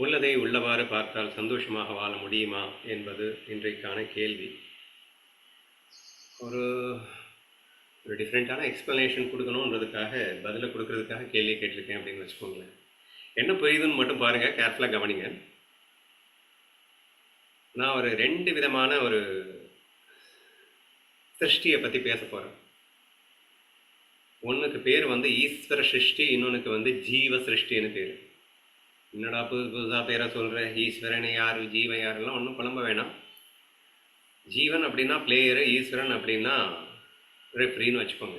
உள்ளதை உள்ளவாறு பார்த்தால் சந்தோஷமாக வாழ முடியுமா என்பது இன்றைக்கான கேள்வி. ஒரு ஒரு டிஃப்ரெண்ட்டான எக்ஸ்ப்ளனேஷன் கொடுக்கணுன்றதுக்காக பதிலை கொடுக்கறதுக்காக கேள்வி கேட்டிருக்கேன் அப்படின்னு வச்சுக்கோங்களேன். என்ன புரியுதுன்னு மட்டும் பாருங்கள் கேர்ஃபுல்லாக கவனிங்க. நான் ஒரு ரெண்டு விதமான ஒரு சிருஷ்டியை பற்றி பேச போகிறேன் ஒன்றுக்கு பேர் வந்து ஈஸ்வர சிருஷ்டி இன்னொன்றுக்கு வந்து ஜீவ சிருஷ்டின்னு பேர். என்னடா புது புதுசாக பேரை சொல்கிற ஈஸ்வரன் யார்? ஜீவன் யாரெல்லாம் ஒன்றும் குழம்ப வேணாம். ஜீவன் அப்படின்னா பிளேயரு ஈஸ்வரன் அப்படின்னா ரெஃப்ரின்னு வச்சுக்கோங்க.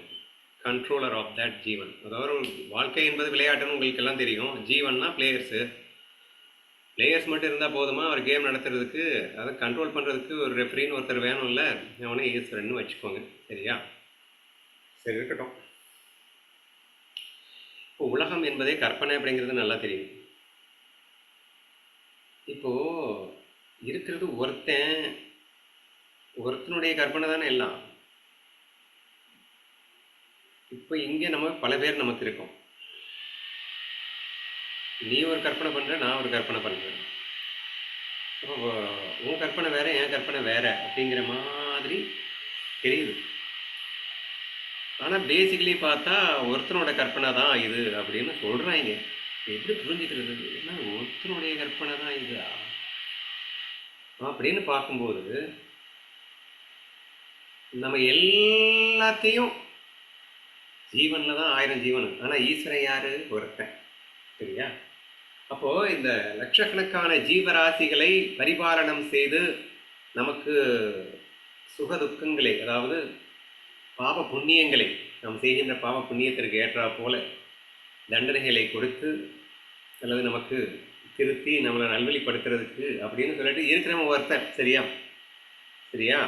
கண்ட்ரோலர் ஆஃப் தட் ஜீவன். அதாவது வாழ்க்கை என்பது விளையாட்டுன்னு உங்களுக்கு எல்லாம் தெரியும். ஜீவன்னா பிளேயர்ஸு பிளேயர்ஸ் மட்டும் இருந்தால் போதுமா? ஒரு கேம் நடத்துறதுக்கு அதை கண்ட்ரோல் பண்ணுறதுக்கு ஒரு ரெஃப்ரின்னு ஒருத்தர் வேணும்ல அவனே ஈஸ்வரன் வச்சுக்கோங்க. சரியா? சரி இருக்கட்டும். இப்போ உலகம் என்பதே கற்பனை அப்படிங்கிறது நல்லா தெரியும். இப்போ இருக்கிறது ஒருத்தன் ஒருத்தனுடைய கற்பனை தானே எல்லாம். இப்போ இங்கே நம்ம பல பேர் நமக்கு இருக்கோம். நீ ஒரு கற்பனை பண்ற நான் ஒரு கற்பனை பண்றேன். அப்போ உன் கற்பனை வேற என் கற்பனை வேற அப்படிங்கிற மாதிரி தெரியுது. ஆனால் பேசிக்கலி பார்த்தா ஒருத்தனோட கற்பனை தான் இது அப்படின்னு சொல்கிறாங்க எப்படி புரிஞ்சுக்கிறது? என்ன ஒருத்தனுடைய கற்பனை தான் இதா. அப்படின்னு பார்க்கும்போது நம்ம எல்லாத்தையும் ஜீவனில் தான் ஆயிரம் ஜீவன். ஆனால் ஈஸ்வரன் யாரு? ஒருத்தன். சரியா? அப்போது இந்த லட்சக்கணக்கான ஜீவராசிகளை பரிபாலனம் செய்து நமக்கு சுக துக்கங்களை அதாவது பாவ புண்ணியங்களை நாம் செய்கின்ற பாவ புண்ணியத்திற்கு ஏற்றா போல தண்டனைகளை கொடுத்து அல்லது நமக்கு திருத்தி நம்மளை நல்வழிப்படுத்துறதுக்கு அப்படின்னு சொல்லிட்டு இருக்கிறவன் ஒருத்தன் சரியா? சரியா?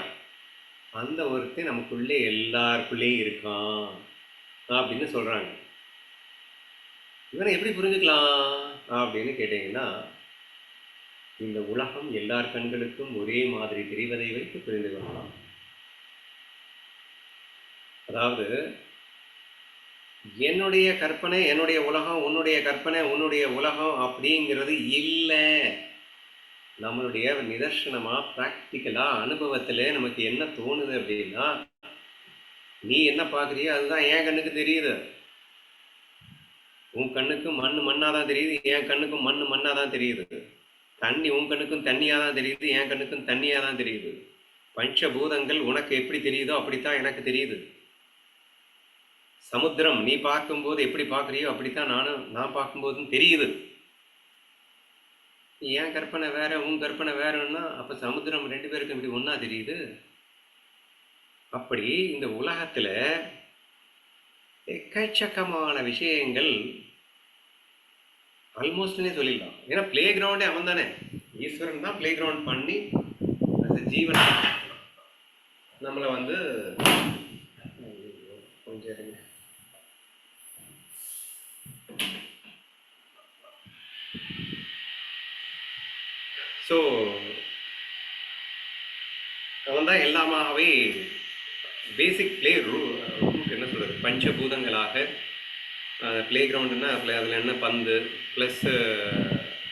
அந்த ஒருத்தன் நமக்குள்ளே எல்லாருக்குள்ளேயும் இருக்கான் அப்படின்னு சொல்கிறாங்க இவனை எப்படி புரிஞ்சுக்கலாம் அப்படின்னு கேட்டீங்கன்னா இந்த உலகம் எல்லார் கண்களுக்கும் ஒரே மாதிரி தெரிவதை வைத்து புரிந்து கொள்ளலாம். அதாவது என்னுடைய கற்பனை என்னுடைய உலகம் உன்னுடைய கற்பனை உன்னுடைய உலகம் அப்படிங்கிறது இல்லை. நம்மளுடைய நிதர்சனமாக ப்ராக்டிக்கலாக அனுபவத்தில் நமக்கு என்ன தோணுது அப்படின்னா நீ என்ன பார்க்குறியோ அதுதான் என் கண்ணுக்கு தெரியுது. உன் கண்ணுக்கு மண் மண்ணாக தான் தெரியுது என் கண்ணுக்கும் மண் மண்ணாக தான் தெரியுது. தண்ணி உன் கண்ணுக்கும் தண்ணியாக தான் தெரியுது என் கண்ணுக்கும் தண்ணியாக தான் தெரியுது. பஞ்சபூதங்கள் உனக்கு எப்படி தெரியுதோ அப்படித்தான் எனக்கு தெரியுது. சமுத்திரம் நீ பார்க்கும்போது எப்படி பார்க்குறியோ அப்படித்தான் நானும் நான் பார்க்கும்போதும் தெரியுது. ஏன் கற்பனை வேற உன் கற்பனை வேறன்னா அப்போ சமுத்திரம் ரெண்டு பேருக்கும் இப்படி ஒன்றா தெரியுது? அப்படி இந்த உலகத்தில் எக்கச்சக்கமான விஷயங்கள் ஆல்மோஸ்ட்னே சொல்லிடலாம். ஏன்னா பிளே கிரவுண்டே அவன் தானே ஈஸ்வரன் தான் பிளே கிரவுண்ட் பண்ணி அந்த ஜீவன் நம்மளை வந்து கொஞ்சம் இருங்க ஸோ அவன் தான் எல்லாமாகவே பேசிக் பிளே ரூ ரூட் என்ன சொல்கிறது பஞ்சபூதங்களாக ப்ளே கிரவுண்டுன்னா அதில் அதில் என்ன பந்து ப்ளஸ்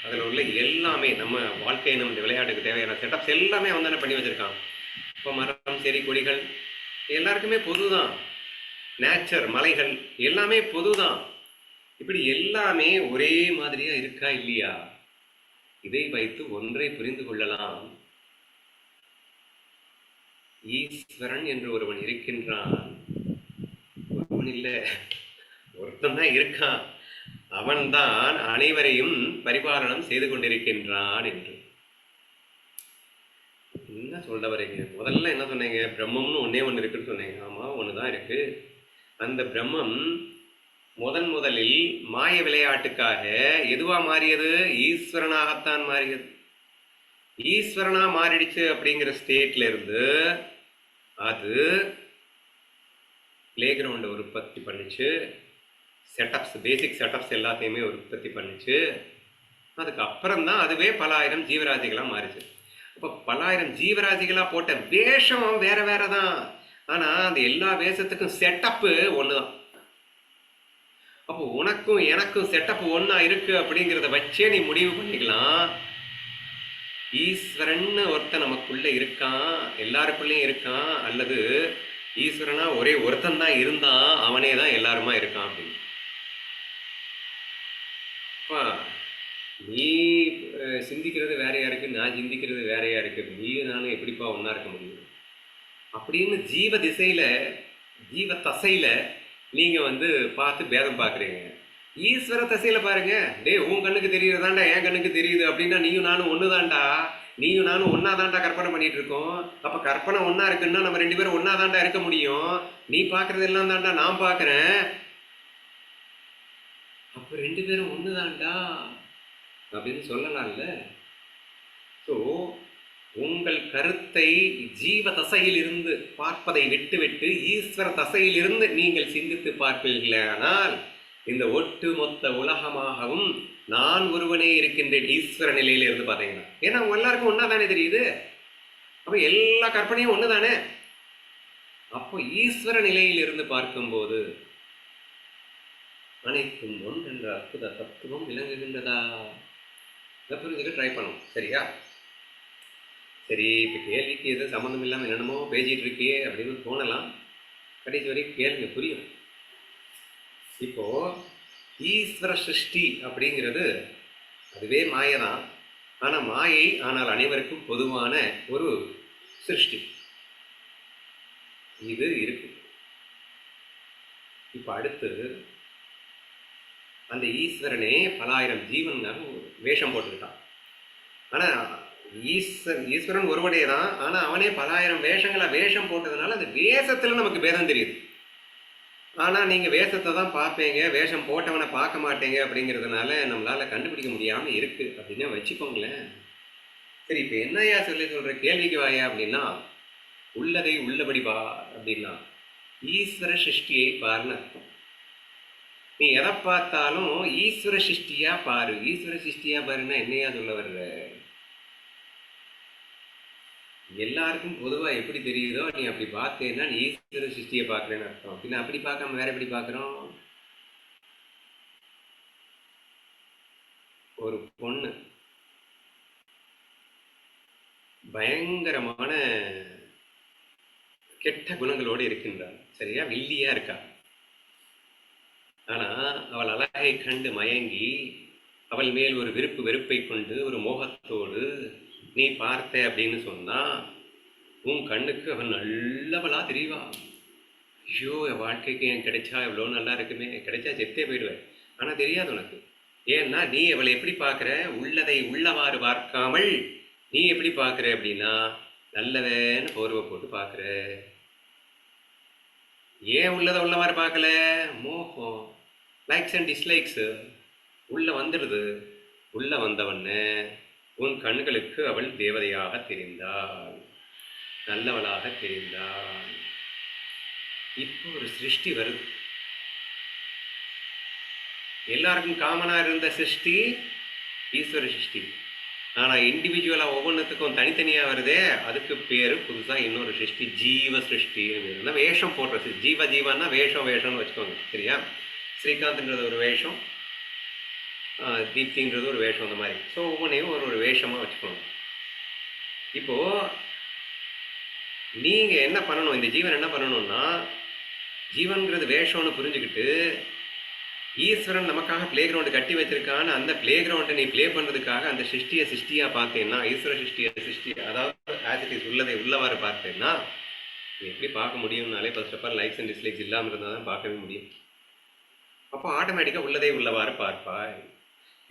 அதில் உள்ள எல்லாமே நம்ம வாழ்க்கை நம்ம இந்த விளையாட்டுக்கு தேவையான செட்டப்ஸ் எல்லாமே அவன் தானே பண்ணி வச்சுருக்கான். இப்போ மரம் செடி கொடிகள் எல்லாருக்குமே பொது தான் நேச்சர் மலைகள் எல்லாமே பொது தான் இப்படி எல்லாமே ஒரே மாதிரியாக இருக்கா இல்லையா? இதை வைத்து ஒன்றை புரிந்து கொள்ளலாம். ஈஸ்வரன் என்று ஒருவன் இருக்கின்றான். ஒருவன் இல்லை. ஒருத்தன் தான் இருக்கான். அவன்தான் அனைவரையும் பரிபாலனம் செய்து கொண்டிருக்கின்றான் என்று. என்ன சொல்ல வரீங்க? முதல்ல என்ன சொன்னீங்க? பிரம்மம்னு ஒன்னே ஒன்று இருக்குன்னு சொன்னீங்க. ஆமா ஒன்று தான் இருக்கு. அந்த பிரம்மம் முதன் முதலில் மாய விளையாட்டுக்காக எதுவா மாறியது? ஈஸ்வரனாகத்தான் மாறியது. ஈஸ்வரனா மாறிடுச்சு அப்படிங்கிற ஸ்டேட்ல இருந்து அது பிளே கிரவுண்டை உற்பத்தி பண்ணிச்சு. செட்டப்ஸ் பேசிக் செட்டப்ஸ் எல்லாத்தையுமே உற்பத்தி பண்ணிச்சு. அதுக்கப்புறம் தான் அதுவே பல ஆயிரம் ஜீவராசிகளாக மாறிச்சு. அப்போ பலாயிரம் ஜீவராசிகளாக போட்ட வேஷம் வேற வேற தான் ஆனால் அந்த எல்லா வேஷத்துக்கும் செட்டப்பு ஒன்று தான் அப்போ உனக்கும் எனக்கும் செட்டப் ஒன்றா இருக்கு அப்படிங்கிறத வச்சே நீ முடிவு பண்ணிக்கலாம். ஈஸ்வரன் ஒருத்தன் நமக்குள்ள இருக்கான் எல்லாருக்குள்ளேயும் இருக்கான் அல்லது ஈஸ்வரனா ஒரே ஒருத்தன் தான் இருந்தான் அவனே தான் எல்லாருமா இருக்கான் அப்படின்னு. அப்பா நீ சிந்திக்கிறது வேறையா இருக்கு நான் சிந்திக்கிறது வேறையா இருக்கு நீ நானும் எப்படிப்பா ஒன்றா இருக்க முடியும்? அப்படின்னு ஜீவ திசையில ஜீவ தசையில நீங்கள் வந்து பார்த்து பேதம் பார்க்குறீங்க. ஈஸ்வர தசையில் பாருங்க. டேய் உன் கண்ணுக்கு தெரியுறதாண்டா என் கண்ணுக்கு தெரியுது அப்படின்னா நீயும் நானும் ஒண்ணுதான்டா நீயும் நானும் ஒன்றா தான்டா கற்பனை பண்ணிட்டு இருக்கோம். அப்போ கற்பனை ஒன்றா இருக்குன்னா நம்ம ரெண்டு பேரும் ஒன்றா தான்டா இருக்க முடியும். நீ பார்க்குறது எல்லாம் தான்டா நான் பார்க்குறேன். அப்போ ரெண்டு பேரும் ஒண்ணுதான்டா அப்படின்னு சொல்லலாம்ல. ஸோ உங்கள் கருத்தை ஜீவ தசையில் இருந்து பார்ப்பதை விட்டுவிட்டு ஈஸ்வர தசையிலிருந்து நீங்கள் சிந்தித்து பார்ப்பீர்களானால் இந்த ஒட்டுமொத்த உலகமாகவும் நான் ஒருவனே இருக்கின்றேன் ஈஸ்வர நிலையிலிருந்து பார்த்தீங்கன்னா. ஏன்னா எல்லாருக்கும் ஒன்றா தானே தெரியுது? அப்போ எல்லா கற்பனையும் ஒன்று தானே அப்போ ஈஸ்வர நிலையில் இருந்து பார்க்கும்போது அனைத்தும் ஒன்றென்ற அற்புத தத்துவம் விளங்குகின்றதா? இதை புரிஞ்சுக்க ட்ரை பண்ணும் சரியா? சரி இப்போ கேள்விக்கு எதுவும் சம்மந்தம் இல்லாமல் என்னென்னமோ பேசிகிட்டு இருக்கியே அப்படின்னு தோணலாம். கடைசி வரைக்கும் கேளுங்க புரியும் இப்போது ஈஸ்வர சிருஷ்டி அப்படிங்கிறது அதுவே மாயை தான் ஆனால் மாயை ஆனால் அனைவருக்கும் பொதுவான ஒரு சிருஷ்டி. இது இருக்கு. இப்போ அடுத்து அந்த ஈஸ்வரனே பலாயிரம் ஜீவன் வேஷம் போட்டுக்கிட்டான். ஆனால் ஈஸ்வர் ஈஸ்வரன் ஒருவனே தான் ஆனால் அவனே பலாயிரம் வேஷங்களை வேஷம் போட்டதுனால அந்த வேஷத்தில் நமக்கு பேதம் தெரியுது. ஆனால் நீங்கள் வேஷத்தை தான் பார்ப்பீங்க வேஷம் போட்டவனை பார்க்க மாட்டீங்க அப்படிங்கிறதுனால நம்மளால் கண்டுபிடிக்க முடியாமல் இருக்குது அப்படின்னு வச்சுக்கோங்களேன். சரி இப்போ என்னையா சொல்லி சொல்கிற கேள்விக்கு வாயா அப்படின்னா உள்ளதை உள்ளபடி வா அப்படின்னா ஈஸ்வர சிருஷ்டியை பாருன்னு அர்த்தம். நீ எதை பார்த்தாலும் ஈஸ்வர சிருஷ்டியா பாரு. ஈஸ்வர சிருஷ்டியா பாருன்னா என்னையா சொல்ல வர்ற? எல்லாருக்கும் பொதுவா எப்படி தெரியுதோ நீ அப்படி பார்த்தேன்னா நீ ஈஸ்வர சிருஷ்டியை பார்க்குறேன்னு அர்த்தம். பின்ன அப்படி பார்க்காம வேற எப்படி பார்க்குறோம்? ஒரு பொண்ணு. பயங்கரமான கெட்ட குணங்களோடு இருக்கின்றாள் சரியா? வில்லியா இருக்கா. ஆனா அவள் அழகை கண்டு மயங்கி அவள் மேல் ஒரு விருப்பு வெறுப்பை கொண்டு ஒரு மோகத்தோடு நீ பார்த்த அப்படின்னு சொன்னா உன் கண்ணுக்கு அவன் நல்லவளா தெரியவா ஐயோ என் வாழ்க்கைக்கு என் கிடைச்சா எவ்வளோ நல்லா இருக்குமே. கிடைச்சா செத்தே போயிடுவேன். ஆனால் தெரியாது உனக்கு. ஏன்னா நீ அவளை எப்படி பார்க்குற? உள்ளதை உள்ளவாறு பார்க்காமல் நீ எப்படி பார்க்குற அப்படின்னா நல்லவேன்னு போர்வை போட்டு பார்க்குற. ஏன் உள்ளதை உள்ளவாறு பார்க்கல? மோகம். லைக்ஸ் அண்ட் டிஸ்லைக்ஸ் உள்ளே வந்துடுது. உள்ளே வந்தவன்னு உன் கண்களுக்கு அவள் தேவதையாக தெரிந்தாள். நல்லவளாக தெரிந்தாள். இப்போ ஒரு சிருஷ்டி வருது. எல்லாருக்கும் காமனாக இருந்த சிருஷ்டி ஈஸ்வர சிருஷ்டி. ஆனால் இண்டிவிஜுவலாக ஒவ்வொன்றுத்துக்கும் தனித்தனியாக வருதே அதுக்கு பேர் புதுசாக இன்னொரு சிருஷ்டி ஜீவ சிருஷ்டி வேஷம் போடுற சிருஷ்டி. ஜீவ ஜீவன்னா வேஷம் வேஷம்னு வச்சுக்கோங்க சரியா? ஸ்ரீகாந்த்ன்றது ஒரு வேஷம் தீப்தின்றது ஒரு வேஷம் அந்த மாதிரி. ஸோ ஒவ்வொன்றையும் ஒரு ஒரு வேஷமாக வச்சுக்கணும். இப்போ நீங்கள் என்ன பண்ணணும்? இந்த ஜீவன் என்ன பண்ணணும்னா ஜீவன்கிறது வேஷம்னு புரிஞ்சுக்கிட்டு ஈஸ்வரன் நமக்காக பிளே கிரவுண்டு கட்டி வச்சிருக்கான்னு அந்த பிளே கிரவுண்டை நீ ப்ளே பண்ணுறதுக்காக அந்த சிருஷ்டியை சிருஷ்டியாக பார்த்தேன்னா ஈஸ்வர சிருஷ்டியை சிருஷ்டி அதாவது ஆசிட்டிஸ் இட் இஸ் உள்ளதை உள்ளவாறு பார்த்தேன்னா எப்படி பார்க்க முடியும்னாலே first of all likes and dislikes இல்லாமல் இருந்தால் தான் பார்க்கவே முடியும். அப்போ ஆட்டோமேட்டிக்காக உள்ளதே உள்ளவாறு பார்ப்பாய்.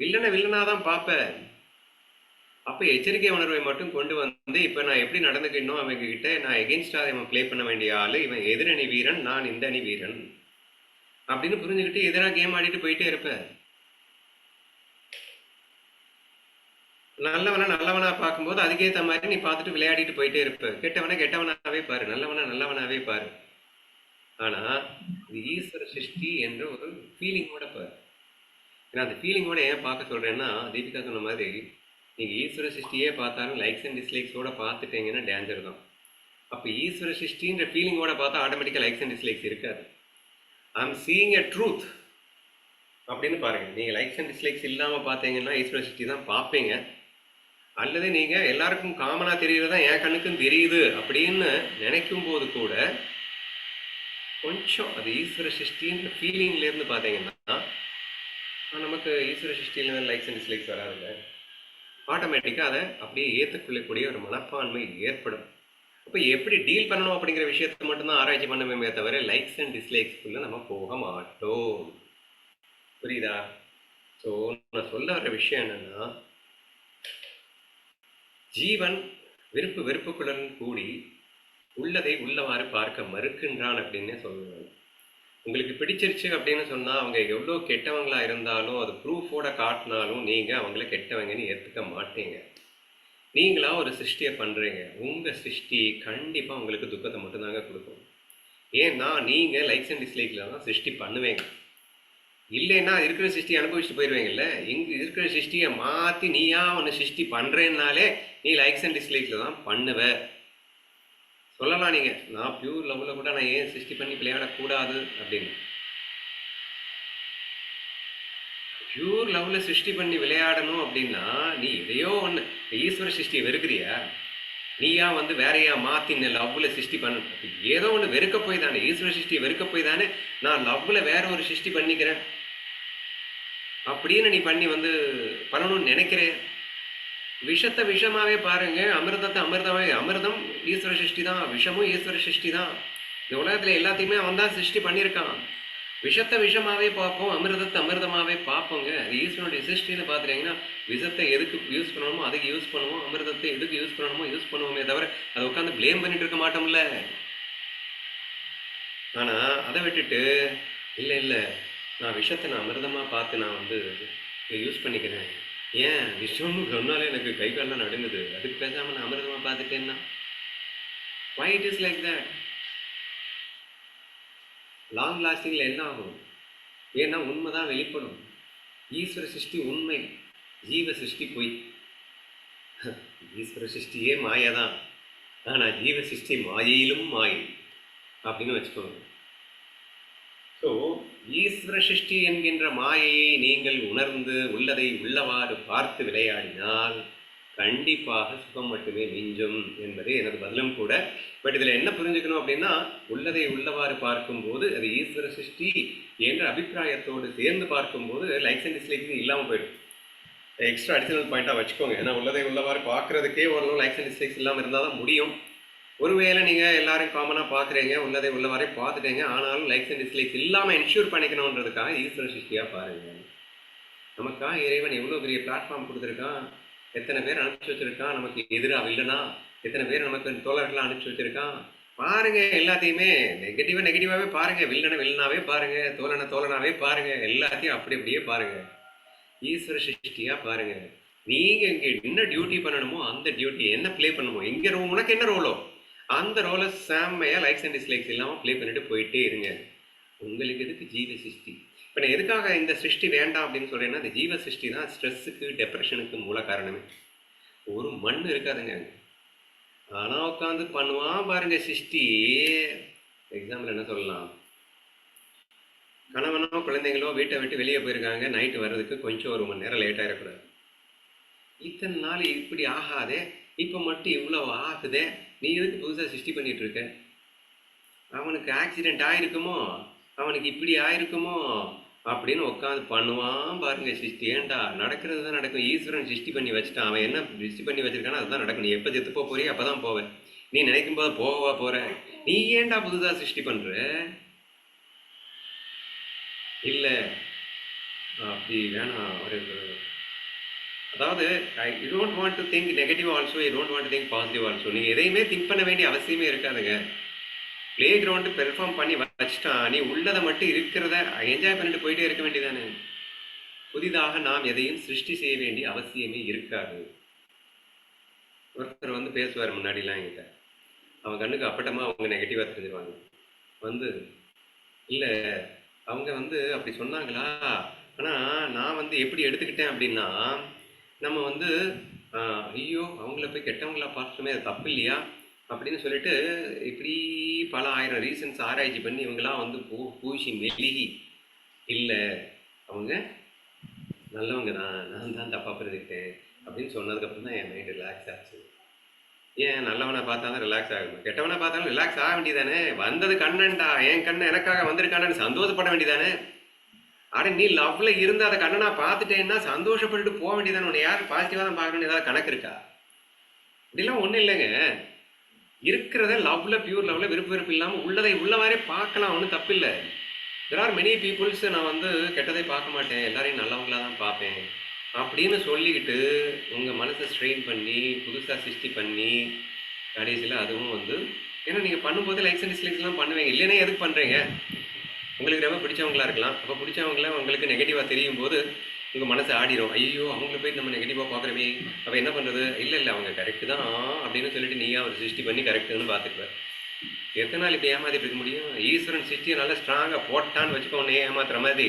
வில்லனை வில்லனாக தான் பார்ப்பேன். அப்போ எச்சரிக்கை உணர்வை மட்டும் கொண்டு வந்து இப்போ நான் எப்படி நடந்துக்கணும் அவங்க கிட்ட நான் எகென்ஸ்டாக இவன் ப்ளே பண்ண வேண்டிய ஆள் இவன் எதிரணி வீரன் நான் இந்த அணி வீரன். அப்படின்னு புரிஞ்சுக்கிட்டு எதிராக கேம் ஆடிட்டு போயிட்டே இருப்பேன் நல்லவனா நல்லவனா பார்க்கும்போது அதுக்கேற்ற மாதிரி நீ பார்த்துட்டு விளையாடிட்டு போயிட்டே இருப்ப. கெட்டவனா கெட்டவனாவே பாரு நல்லவனா நல்லவனாவே பாரு. ஆனா இது ஈஸ்வர சிருஷ்டி என்ற ஒரு ஃபீலிங்கோட பாரு. ஏன்னா அந்த ஃபீலிங்கோட ஏன் பார்க்க சொல்கிறேன்னா தீபிகா சொன்ன மாதிரி நீங்கள் ஈஸ்வர சிருஷ்டியே பார்த்தாலும் லைக்ஸ் அண்ட் டிஸ்லைக்ஸோட பார்த்துட்டீங்கன்னா டேஞ்சர் தான். அப்போ ஈஸ்வர சிருஷ்டின்ற ஃபீலிங்கோட பார்த்தா ஆட்டோமேட்டிக்காக லைக்ஸ் அண்ட் டிஸ்லைக்ஸ் இருக்காது. I am seeing a truth அப்படின்னு பாருங்கள் நீங்கள் லைக்ஸ் அண்ட் டிஸ்லைக்ஸ் இல்லாமல் பார்த்தீங்கன்னா ஈஸ்வர சிருஷ்டி தான் பார்ப்பீங்க. அல்லது நீங்கள் எல்லாருக்கும் காமனாக தெரியறதா என் கண்ணுக்கும் தெரியுது அப்படின்னு நினைக்கும் போது கூட கொஞ்சம் அது ஈஸ்வர சிருஷ்டின்ற ஃபீலிங்லேருந்து பார்த்தீங்கன்னா நமக்கு ஈஸ்வர சிருஷ்டியில் லைக்ஸ் அண்ட் டிஸ்லைக்ஸ் வராதுங்க. ஆட்டோமேட்டிக்காக அதை அப்படியே ஏற்றுக்கொள்ளக்கூடிய ஒரு மனப்பான்மை ஏற்படும். அப்போ எப்படி டீல் பண்ணணும் அப்படிங்கிற விஷயத்தை மட்டும்தான் ஆராய்ச்சி பண்ணுமே தவிர லைக்ஸ் அண்ட் டிஸ்லைக்ஸ்க்குள்ளே நம்ம போக மாட்டோம். புரியுதா? ஸோ நான் சொல்ல வர விஷயம் என்னன்னா ஜீவன் விருப்பு வெறுப்புக்குடன் கூடி உள்ளதை உள்ளவாறு பார்க்க மறுக்கின்றான் அப்படின்னே சொல்லுவேன் உங்களுக்கு பிடிச்சிருச்சு அப்படின்னு சொன்னால் அவங்க எவ்வளோ கெட்டவங்களா இருந்தாலும் அது ப்ரூஃபோட காட்டினாலும் நீங்கள் அவங்கள கெட்டவங்கன்னு ஏற்றுக்க மாட்டீங்க. நீங்களா ஒரு சிருஷ்டியை பண்ணுறீங்க உங்கள் சிருஷ்டி கண்டிப்பாக உங்களுக்கு துக்கத்தை மட்டும்தாங்க கொடுக்கும். ஏன்னா நீங்கள் லைக்ஸ் அண்ட் டிஸ்லைக்கில் தான் சிருஷ்டி பண்ணுவீங்க. இல்லைன்னா இருக்கிற சிருஷ்டி அனுபவிச்சுட்டு போயிடுவீங்கல்ல இங்கே இருக்கிற சிருஷ்டியை மாற்றி நீயா ஒன்று சிருஷ்டி பண்ணுறேன்னாலே நீ லைக்ஸ் அண்ட் டிஸ்லைக்கில் தான் பண்ணுவ. சொல்லலாம் நீங்கள் நான் பியூர் லவ்வில் கூட நான் ஏன் சிருஷ்டி பண்ணி விளையாடக்கூடாது அப்படின்னு. பியூர் லவ்வில் சிருஷ்டி பண்ணி விளையாடணும் அப்படின்னா நீ எதையோ ஒன்று ஈஸ்வர சிருஷ்டியை வெறுக்கிறியா? நீயா வந்து வேறையா மாற்றி இந்த லவ்வில் சிருஷ்டி பண்ண. ஏதோ ஒன்று வெறுக்க போய் தானே ஈஸ்வர சிருஷ்டியை வெறுக்க போய் தானே நான் லவ்வில் வேற ஒரு சிருஷ்டி பண்ணிக்கிறேன். அப்படின்னு நீ பண்ணி வந்து பண்ணணும்னு நினைக்கிறேன். விஷத்தை விஷமாவே பாருங்க. அமிர்தத்தை அமிர்தமே அமிர்தம் ஈஸ்வர சிருஷ்டி தான் விஷமும் ஈஸ்வர சிருஷ்டி தான். இந்த உலகத்தில் எல்லாத்தையுமே அவன் தான் சிருஷ்டி பண்ணியிருக்கான். விஷத்தை விஷமாவே பார்ப்போம் அமிர்தத்தை அமிர்தமாவே பார்ப்போங்க. அது ஈஸ்வரனுடைய சிருஷ்டின்னு பார்த்துட்டீங்கன்னா விஷத்தை எதுக்கு யூஸ் பண்ணணுமோ அதுக்கு யூஸ் பண்ணுவோம். அமிர்தத்தை எதுக்கு யூஸ் பண்ணணுமோ யூஸ் பண்ணுவோமே தவிர அதை உட்காந்து ப்ளேம் பண்ணிட்டு இருக்க மாட்டோம்ல. ஆனால் அதை விட்டுட்டு இல்லை இல்லை நான் விஷத்தை நான் அமிர்தமாக பார்த்து நான் வந்து யூஸ் பண்ணிக்கிறேன். ஏன்? விஷம்னு சொன்னாலே எனக்கு கை கால்லாம் நடந்தது அதுக்கு பேசாமல் நான் அமிர்தமாக பார்த்துட்டேன்னா? Why it is like that long லாஸ்டிங்கில் என்ன ஆகும்? ஏன்னா உண்மை தான் வெளிப்படும். ஈஸ்வர சிருஷ்டி உண்மை. ஜீவ சிருஷ்டி பொய். ஈஸ்வர சிருஷ்டியே மாயை தான் ஆனால் ஜீவ சிருஷ்டி மாயையிலும் மாயை. அப்படின்னு வச்சுக்கோங்க. ஈஸ்வர சிருஷ்டி என்கின்ற மாயையை நீங்கள் உணர்ந்து உள்ளதை உள்ளவாறு பார்த்து விளையாடினால் கண்டிப்பாக சுகம் மட்டுமே மிஞ்சும் என்பது எனது பதிலும் கூட. பட் இதில் என்ன புரிஞ்சுக்கணும் அப்படின்னா உள்ளதை உள்ளவாறு பார்க்கும்போது அது ஈஸ்வர சிருஷ்டி என்ற அபிப்பிராயத்தோடு சேர்ந்து பார்க்கும்போது லைக்ஸ் அண்ட் டிஸ்லைக்ஸ் இல்லாமல் போயிடும். எக்ஸ்ட்ரா அடிஷனல் பாயிண்ட்டாக வச்சுக்கோங்க. ஏன்னா உள்ளதை உள்ளவாறு பார்க்குறதுக்கே ஓரளவு லைக்ஸ் அண்ட் டிஸ்லைக்ஸ் இல்லாமல் இருந்தால் தான் முடியும். ஒருவேளை நீங்கள் எல்லாரும் காமனாக பார்க்குறீங்க உள்ளதை உள்ளவாறே பார்த்துட்டீங்க ஆனாலும் லைக்ஸ் அண்ட் டிஸ்லைக்ஸ் இல்லாமல் என்ஷூர் பண்ணிக்கணுன்றதுக்காக ஈஸ்வர சிஷ்டியாக பாருங்கள் நமக்காக இறைவன் எவ்வளோ பெரிய பிளாட்ஃபார்ம் கொடுத்துருக்கான்? எத்தனை பேர் அனுப்பிச்சி வச்சுருக்கான்? நமக்கு எதிராக இல்லைனா? எத்தனை பேர் நமக்கு தோழர்களாக அனுப்பிச்சு வச்சுருக்கான்? பாருங்கள் எல்லாத்தையுமே நெகட்டிவாக நெகட்டிவாகவே பாருங்கள் வில்லனை வில்லனாவே பாருங்கள் தோழனை தோழனாவே பாருங்கள் எல்லாத்தையும் அப்படி அப்படியே பாருங்கள் ஈஸ்வர சிருஷ்டியாக பாருங்கள் நீங்கள் இங்கே என்ன டியூட்டி பண்ணணுமோ அந்த டியூட்டி என்ன ப்ளே பண்ணணுமோ எங்கே ரோ உனக்கு என்ன ரோலோ அந்த ரோலை செம்மையா லைக்ஸ் அண்ட் டிஸ்லைக்ஸ் இல்லாமல் ப்ளே பண்ணிட்டு போயிட்டே இருங்க. உங்களுக்கு எதுக்கு ஜீவ சிருஷ்டி? இப்போ நான் எதுக்காக இந்த சிருஷ்டி வேண்டாம் அப்படின்னு சொல்கிறேன்னா இந்த ஜீவ சிருஷ்டி தான் ஸ்ட்ரெஸ்ஸுக்கு டெப்ரெஷனுக்கு மூல காரணமே. ஒரு மண் இருக்காதுங்க. ஆனால் உட்காந்து பண்ணுவான் பாருங்க சிருஷ்டி. எக்ஸாம்பிள் என்ன சொல்லலாம்? கணவனோ குழந்தைங்களோ வீட்டை விட்டு வெளியே போயிருக்காங்க. நைட்டு வர்றதுக்கு கொஞ்சம் ஒரு மணி நேரம் லேட் இத்தனை நாள் இப்படி ஆகாதே. இப்போ மட்டும் இவ்வளோ ஆகுதே. நீ எதுக்கு புதுசாக சிருஷ்டி பண்ணிட்டு இருக்க? அவனுக்கு ஆக்சிடென்ட் ஆயிருக்குமோ? அவனுக்கு இப்படி ஆயிருக்குமோ? அப்படின்னு உட்காந்து பண்ணுவான் பாருங்க சிருஷ்டி. ஏன்டா? நடக்கிறது தான் நடக்கும். ஈஸ்வரன் சிருஷ்டி பண்ணி வச்சுட்டான். அவன் என்ன சிருஷ்டி பண்ணி வச்சிருக்கானோ அதுதான் நடக்கும். நீ எப்போ செத்து போக போறியோ அப்பதான் போவேன் நீ நினைக்கும் போது போகவா போற. நீ ஏன்டா புதுசாக சிருஷ்டி பண்ற? இல்லை. அப்படி வேணாம். ஒரு அதாவது I don't want to think negative also I don't want to think positive also நீங்கள் எதையுமே திங்க் பண்ண வேண்டிய அவசியமே இருக்காதுங்க. பிளே கிரவுண்டு பெர்ஃபார்ம் பண்ணி வச்சுட்டான் நீ உள்ளதை மட்டும் இருக்கிறத என்ஜாய் பண்ணிட்டு போயிட்டே இருக்க வேண்டியதானே? புதிதாக நாம் எதையும் சிருஷ்டி செய்ய வேண்டிய அவசியமே இருக்காது. ஒருத்தர் வந்து பேசுவார் முன்னாடிலாம் என்கிட்ட. அவன் கண்ணுக்கு அப்பட்டமாக அவங்க நெகட்டிவாக தெரிஞ்சிருவாங்க. வந்து இல்லை அவங்க வந்து அப்படி சொன்னாங்களா? ஆனால் நான் வந்து எப்படி எடுத்துக்கிட்டேன் அப்படின்னா நம்ம வந்து ஐயோ அவங்கள போய் கெட்டவங்களா பார்த்துமே அது தப்பு இல்லையா? அப்படின்னு சொல்லிட்டு இப்படி பல ஆயிரம் ரீசன்ஸ் ஆராய்ச்சி பண்ணி இவங்கெல்லாம் வந்து பூ பூசி மெழுகி இல்லை அவங்க நல்லவங்க தான் நான் தான் தப்பாக புரிஞ்சுக்கிட்டேன் அப்படின்னு சொன்னதுக்கப்புறம் தான் என் மைண்ட் ரிலாக்ஸ் ஆச்சு. ஏன் நல்லவனை பார்த்தா தான் ரிலாக்ஸ் ஆகணும் கெட்டவனை பார்த்தாலும் ரிலாக்ஸ் ஆக வேண்டியதானே வந்தது கண்ணன்டா என் கண்ணன் எனக்காக வந்திருக்கானு சந்தோஷப்பட வேண்டியதானே அட நீ லவ்ல இருந்து அதை கண்ணனா பார்த்துட்டேன்னா சந்தோஷப்பட்டுட்டு போக வேண்டியதானே உன்னை யார் பாசிட்டிவாக தான் பார்க்கணும்னு ஏதாவது கணக்கு இருக்கா? இப்படிலாம் ஒன்றும் இல்லைங்க. இருக்கிறத லவ்ல பியூர் லவ்ல விருப்ப விருப்பம் இல்லாமல் உள்ளதை உள்ள மாதிரி பார்க்கலாம் ஒன்றும் தப்பு இல்லை. தெர் ஆர் மெனி பீப்புள்ஸ் நான் வந்து கெட்டதை பார்க்க மாட்டேன் எல்லாரையும் நல்லவங்களாக தான் பார்ப்பேன் அப்படின்னு சொல்லிக்கிட்டு உங்கள் மனசை ஸ்ட்ரெயின் பண்ணி புதுசாக சிருஷ்டி பண்ணி கடைசியில் அதுவும் வந்து ஏன்னா நீங்கள் பண்ணும்போது லைக்ஸ் அண்ட் டிஸ்லைக்ஸ்லாம் பண்ணுவீங்க இல்லைன்னா எதுக்கு பண்ணுறீங்க உங்களுக்கு ரொம்ப பிடிச்சவங்களா இருக்கலாம். அப்போ பிடிச்சவங்கள உங்களுக்கு நெகட்டிவாக தெரியும் போது உங்கள் மனசு ஆடிரும். ஐயோ அவங்கள போய் நம்ம நெகட்டிவாக பார்க்குறமே. அப்போ என்ன பண்ணுறது இல்லை இல்லை அவங்க கரெக்டு தான் அப்படின்னு சொல்லிட்டு நீயா அவர் சிருஷ்டி பண்ணி கரெக்டுன்னு பார்த்துக்குவேன் எத்தனை நாள் இப்படி ஏமாத்திட்டு இருக்க முடியும்? ஈஸ்வரன் சிருஷ்டியை நல்லா ஸ்ட்ராங்காக போட்டான்னு வச்சுக்கோன்னே ஏமாத்துற மாதிரி.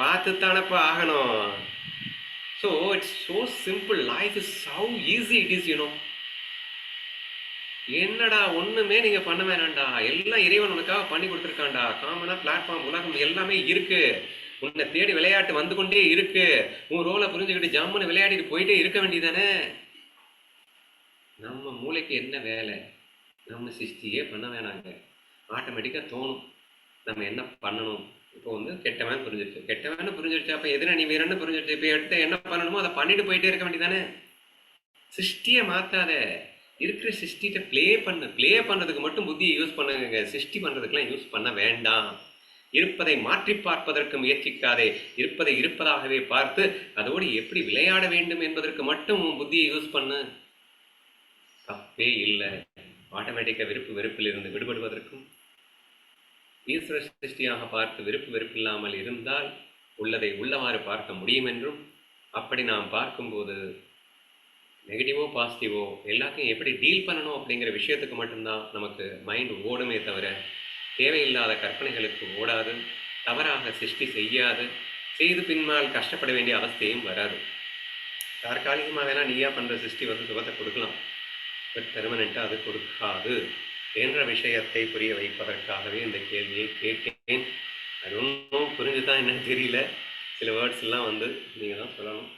பார்த்து தானப்பா ஆகணும் so it's so simple life is how easy it is you know என்னடா ஒண்ணுமே நீங்க பண்ண வேணாம்டா எல்லாம் இறைவன் உனக்காக பண்ணி கொடுத்துருக்கான்டா. காமனா பிளாட்ஃபார்ம் உலகம் எல்லாமே இருக்கு. உன்னை தேடி விளையாட்டு வந்து கொண்டே இருக்கு. உன் ரோலை புரிஞ்சுக்கிட்டு ஜம்முன்னு விளையாடிட்டு போயிட்டே இருக்க வேண்டியதானே? நம்ம மூளைக்கு என்ன வேலை? நம்ம சிருஷ்டியே பண்ண வேணாங்க. ஆட்டோமேட்டிக்காக தோணும். நம்ம என்ன பண்ணணும்? இப்போ வந்து கெட்டவன் புரிஞ்சிருச்சு. கெட்டவன் புரிஞ்சிருச்சு அப்போ எதிர நீ வேறன்னு புரிஞ்சிருச்சு. இப்போ எடுத்து என்ன பண்ணணுமோ அதை பண்ணிட்டு போயிட்டே இருக்க வேண்டியதானே? சிருஷ்டியை மாற்றாத இருக்கிற சிருஷ்டிட்ட ப்ளே பண்ண ப்ளே பண்ணுறதுக்கு மட்டும் புத்தியை யூஸ் பண்ணுங்க. சிருஷ்டி பண்ணுறதுக்கெலாம் யூஸ் பண்ண வேண்டாம். இருப்பதை மாற்றி பார்ப்பதற்கு முயற்சிக்காதே. இருப்பதை இருப்பதாகவே பார்த்து அதோடு எப்படி விளையாட வேண்டும் என்பதற்கு மட்டும் உன் புத்தியை யூஸ் பண்ணு. தப்பே இல்லை. ஆட்டோமேட்டிக்காக விருப்பு வெறுப்பில் இருந்து விடுபடுவதற்கும் ஈஸ்வர சிருஷ்டியாக பார்த்து விருப்பு வெறுப்பில்லாமல் இருந்தால் உள்ளதை உள்ளவாறு பார்க்க முடியும் என்றும் அப்படி நாம் பார்க்கும்போது நெகட்டிவோ பாசிட்டிவோ எல்லாத்தையும் எப்படி டீல் பண்ணணும் அப்படிங்கிற விஷயத்துக்கு மட்டும்தான் நமக்கு மைண்ட் ஓடுமே தவிர தேவையில்லாத கற்பனைகளுக்கு ஓடாது தவறாக சிருஷ்டி செய்யாது செய்து பின்னால் கஷ்டப்பட வேண்டிய அவஸ்தையும் வராது. தற்காலிகமாக வேணால் நீயா பண்ணுற சிருஷ்டி வந்து சுகத்தை கொடுக்கலாம். பட் பெர்மனெண்ட்டாக அது கொடுக்காது என்ற விஷயத்தை புரிய வைப்பதற்காகவே இந்த கேள்வியை கேட்டேன். அது ஒன்றும் புரிஞ்சுதான் என்னன்னு தெரியல. சில வேர்ட்ஸ் எல்லாம் வந்து நீங்கள் தான் சொல்லணும்.